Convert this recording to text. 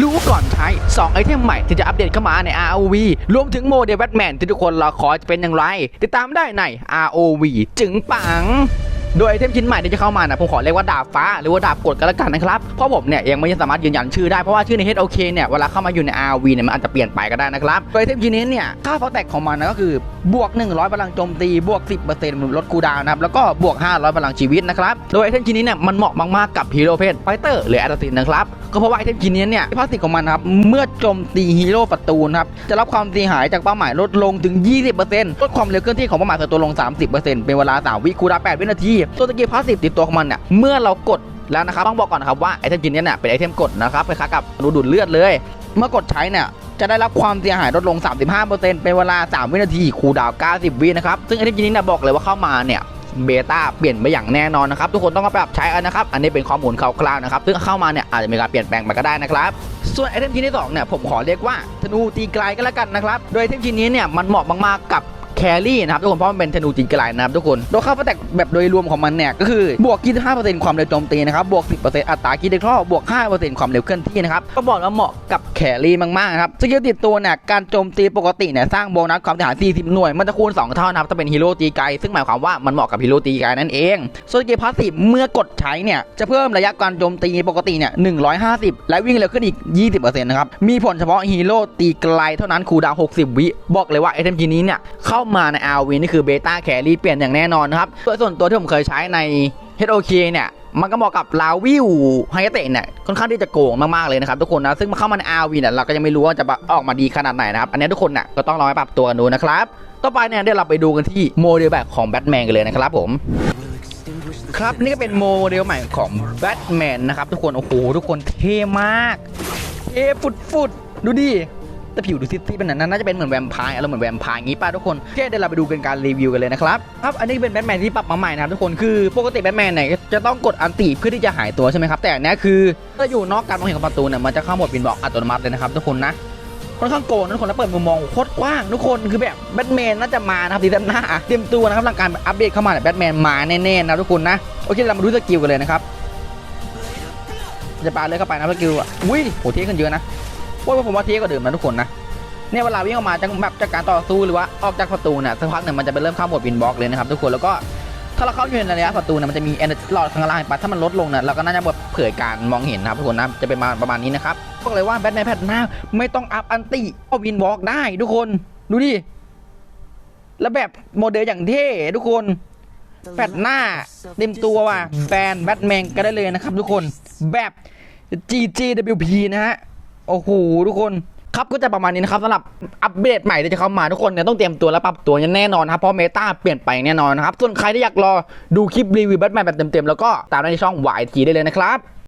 รู้ก่อนใช้ 2 ไอเทมใหม่ที่จะอัปเดตเข้ามาใน ROV รวมถึงโมเดลแบทแมนที่ทุกคนรอคอยจะเป็นอย่างไร ติดตามได้ใน ROV จึงปัง โดยไอเทมชิ้นใหม่ที่จะเข้ามานะผมขอเรียกว่าดาบฟ้าหรือว่าดาบกดกันแล้วกันนะครับเพราะผมเนี่ยยังไม่สามารถยืนยันชื่อได้เพราะว่าชื่อใน HOK เนี่ยเวลาเข้ามาอยู่ใน RV เนี่ยมันอาจจะเปลี่ยนไปก็ได้นะครับโดยไอเทมชิ้นนี้เนี่ยค่าฟอแตกของมันนะก็คือบวก 100พลังโจมตีบวก 10%ลดคูดาวน์นะครับแล้วก็บวก 500พลังชีวิตนะครับโดยไอเทมชิ้นนี้เนี่ยมันเหมาะมากๆกับฮีโร่เพศไฟเตอร์หรือแอตตินนะครับก็เพราะว่าไอเทมชิ้นนี้เนี่ยพลาสติกของมันครับเมื่อโจมตีฮีโร่ประตูนะครับจะรับความเสียหายจากเป้าหมายลดลงถึง 20%ลดความเร็วเคลื่อนที่ของเป้าหมายส่วนตัวลง 30%เป็นเวลา3วิคูดา8วินาทีตัวสกิลพาสซีฟติดตัวของมันเนี่ยเมื่อเรากดแล้วนะครับต้องบอกก่อนนะครับว่าไอเทมชิ้นนี้เนี่ยเป็นไอเทมกดนะครับคล้ายกับรูดูดเลือดเลย เมื่อกดใช้เนี่ยจะได้รับความเสียหายลดลง 35%เป็นเวลา 3 วินาทีคูดาว 90 วินะครับ ซึ่งไอเทมชิ้นนี้เนี่ยบอกเลยว่าเข้ามาเนี่ยเบต้าเปลี่ยนไปอย่างแน่นอนนะครับ ทุกคนต้องมาปรับใช้กันนะครับ อันนี้เป็นข้อมูลคร่าวๆนะครับ ซึ่งเข้ามาเนี่ยอาจจะมีการเปลี่ยนแปลงไปก็ได้นะครับ ส่วนไอเทมชิ้นที่สองเนี่ยผมขอเรียกว่าธนูตีไกลก็แล้วกันนะครับ โดยไอเทมชิ้นนี้เนี่ยมันเหมาะมากๆกับ แครี่นะครับทุกคนเพราะมันเป็นธนูตีไกลนะครับทุกคนโดยค่าแตกแบบโดยรวมของมันเนี่ยก็คือบวก 25%ความเร็วโจมตีนะครับบวก 10%อัตราคิดเดคอบวก 5%ความเร็วเคลื่อนที่นะครับก็บอกว่าเหมาะกับแครี่มากๆนะครับสกิลติดตัวเนี่ยการโจมตีปกติเนี่ยสร้างโบนัสความเสียหาย 40 หน่วย มันจะคูณ 2 เท่านะครับถ้าเป็นฮีโร่ตีไกลซึ่งหมายความว่ามันเหมาะกับฮีโร่ตีไกลนั่นเองส่วนสกิลพาสซีฟเมื่อกดใช้เนี่ยจะเพิ่มระยะการโจมตีปกติเนี่ย 150 และวิ่งเร็วขึ้นอีก 20%นะครับมีผลเฉพาะฮีโร่ตีไกลเท่านั้นคูดาว60 วิบอกเลยว่าไอเทมชิ้นนี้เนี่ยเข้ามาใน RV นี่คือเบต้าแครี่เปลี่ยนอย่างแน่นอนนะครับโดยส่วนตัวที่ผมเคยใช้ใน HOK เนี่ยมันก็เหมาะกับลาวิวไฮเตะเนี่ยค่อนข้างที่จะโกงมากๆเลยนะครับทุกคนนะซึ่งมาเข้ามาใน RV เนี่ยเราก็ยังไม่รู้ว่าจะออกมาดีขนาดไหนนะครับอันนี้ทุกคนเนี่ยก็ต้องลองไปปรับตัวกันดูนะครับ ต่อไปเนี่ยเดี๋ยวเราไปดูกันที่โมเดลแบบของแบทแมนกันเลยนะครับผมครับนี่ก็เป็นโมเดลใหม่ของแบทแมนนะครับทุกคนโอ้โหทุกคนเท่มากเท่ฟุดฟุดดูดิ แต่ผิวดูซิซี่เป็นนั้นน่าจะเป็นเหมือนแวมไพร์อารมณ์เหมือนแวมไพร์อย่างงี้ป่ะทุกคนโอเคเดี๋ยวเราไปดูกันการรีวิวกันเลยนะครับครับอันนี้เป็นแบทแมนที่ปรับมาใหม่นะครับทุกคนคือปกติแบทแมนเนี่ยจะต้องกดอันติเพื่อที่จะหายตัวใช่ไหมครับแต่อันนี้คือถ้าอยู่นอกการมองเห็นของประตูเนี่ยมันจะเข้าหมดบินบอกอัตโนมัติเลยนะครับทุกคนนะค่อนข้างโกงนทุกคนแล้วเปิดมุมมองโคตรกว้างทุกคนคือแบบแบทแมนน่าจะมานะครับซีซั่นหน้าเตรียมตัวนะครับหลังการอัปเดตเข้ามาเนี่ยแบทแมนมาแน่ๆนะทุกคนนะโอเคเรามาดูสกิลกันเลยนะครับจะปาเลยเข้าไปนะสกิลอะอุ้ยโหเทียกันเยอะนะ โอ้ยผมว่าเทียกว่าเดิมนะทุกคนนะเนี่ยเวลาวิ่งออกมาจากแบบจากการต่อสู้หรือว่าออกจากประตูเนี่ยสักพักหนึ่งมันจะไปเริ่มเข้าหมดวินบล็อกเลยนะครับทุกคนแล้วก็ถ้าเราเข้าอยู่ในระยะประตูเนี่ยมันจะมีแอนหลอดข้างล่างปะถ้ามันลดลงเนี่ยเราก็น่าจะแบบเผยการมองเห็นนะครับทุกคนนะจะเป็นมาประมาณนี้นะครับบอกเลยว่าแบทแมนแพทหน้าไม่ต้องอัพอันติก็วินบล็อกได้ทุกคนดูดิแล้วแบบโมเดลอย่างเท่ทุกคนแพทหน้าเต็มตัวว่ะแฟนแบทแมนก็ได้เลยนะครับทุกคนแบบ GGWP นะฮะ โอ้โหทุกคนครับก็จะประมาณนี้นะครับสำหรับอัปเดตใหม่ที่จะเข้ามาทุกคนเนี่ยต้องเตรียมตัวและปรับตัวอย่างแน่นอนครับเพราะเมตาเปลี่ยนไปแน่นอนนะครับส่วนใครที่อยากรอดูคลิปรีวิวแบทแมนแบบเต็มๆแล้วก็ตามได้ในช่องไหวทีได้เลยนะครับ